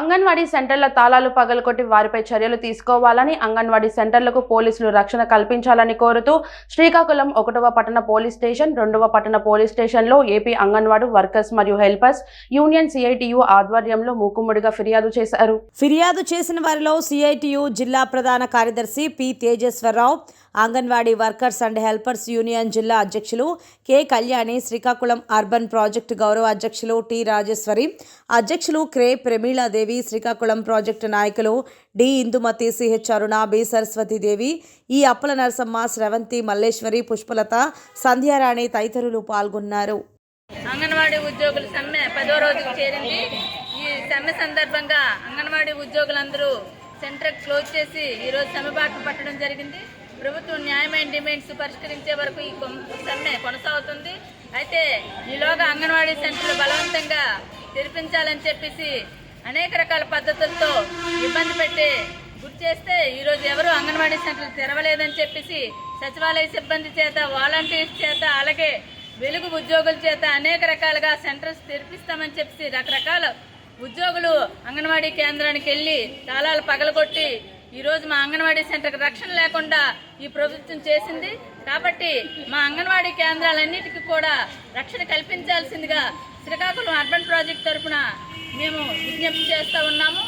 అంగన్వాడీ సెంటర్ల తాళాలు పగలకొట్టి వారిపై చర్యలు తీసుకోవాలని అంగన్వాడీ సెంటర్లకు పోలీసులు రక్షణ కల్పించాలని కోరుతూ శ్రీకాకుళం ఒకటవ పట్టణ పోలీస్ స్టేషన్ రెండవ పట్టణ పోలీస్ స్టేషన్లో ఏపీ అంగన్వాడీ వర్కర్స్ మరియు helpers union C I T U ఆధ్వర్యంలో మూకుమ్మడిగా ఫిర్యాదు చేశారు. ఫిర్యాదు చేసిన వారిలో సిఐటియు జిల్లా ప్రధాన కార్యదర్శి P Tejeswararao Anganwadi workers and helpers union జిల్లా అధ్యక్షులు K Kalyani Srikakulam urban project గౌరవ అధ్యక్షులు టి రాజేశ్వరి అధ్యక్షులు క్రే ప్రమీళాదేవి శ్రీకాకుళం ప్రాజెక్టు నాయకులు D Indumathi C H Aruna B Saraswatidevi E Appala Narasamma స్రవంతి మల్లేశ్వరి పుష్పలత సంధ్యారాణి తదితరులు పాల్గొన్నారు. అంగన్వాడీ ఉద్యోగుల సమ్మె పదో రోజుకు చేరింది. ఈ సమ్మె సందర్భంగా అంగన్వాడీ ఉద్యోగులందరూ సెంటర్ క్లోజ్ చేసి ఈరోజు సమ్మె బాట పట్టడం జరిగింది. ప్రభుత్వం న్యాయమైన డిమాండ్స్ పరిష్కరించే వరకు ఈ సమ్మె కొనసాగుతుంది. అయితే ఈలోగా అంగన్వాడీ సెంటర్లు బలవంతంగా తెరిపించాలని చెప్పేసి అనేక రకాల పద్ధతులతో ఇబ్బంది పెట్టి గుర్తు చేస్తే ఈరోజు ఎవరు అంగన్వాడీ సెంటర్లు తెరవలేదని చెప్పేసి సచివాలయ సిబ్బంది చేత వాలంటీర్స్ చేత అలాగే వెలుగు ఉద్యోగుల చేత అనేక రకాలుగా సెంటర్స్ తెరిపిస్తామని చెప్పి రకరకాల ఉద్యోగులు అంగన్వాడీ కేంద్రానికి వెళ్ళి తాళాలు పగలగొట్టి ఈరోజు మా అంగన్వాడీ సెంటర్కి రక్షణ లేకుండా ఈ ప్రభుత్వం చేసింది. కాబట్టి మా అంగన్వాడీ కేంద్రాలన్నిటికీ కూడా రక్షణ కల్పించాల్సిందిగా శ్రీకాకుళం అర్బన్ ప్రాజెక్ట్ తరఫున మేము విజ్ఞప్తి చేస్తూ ఉన్నాము.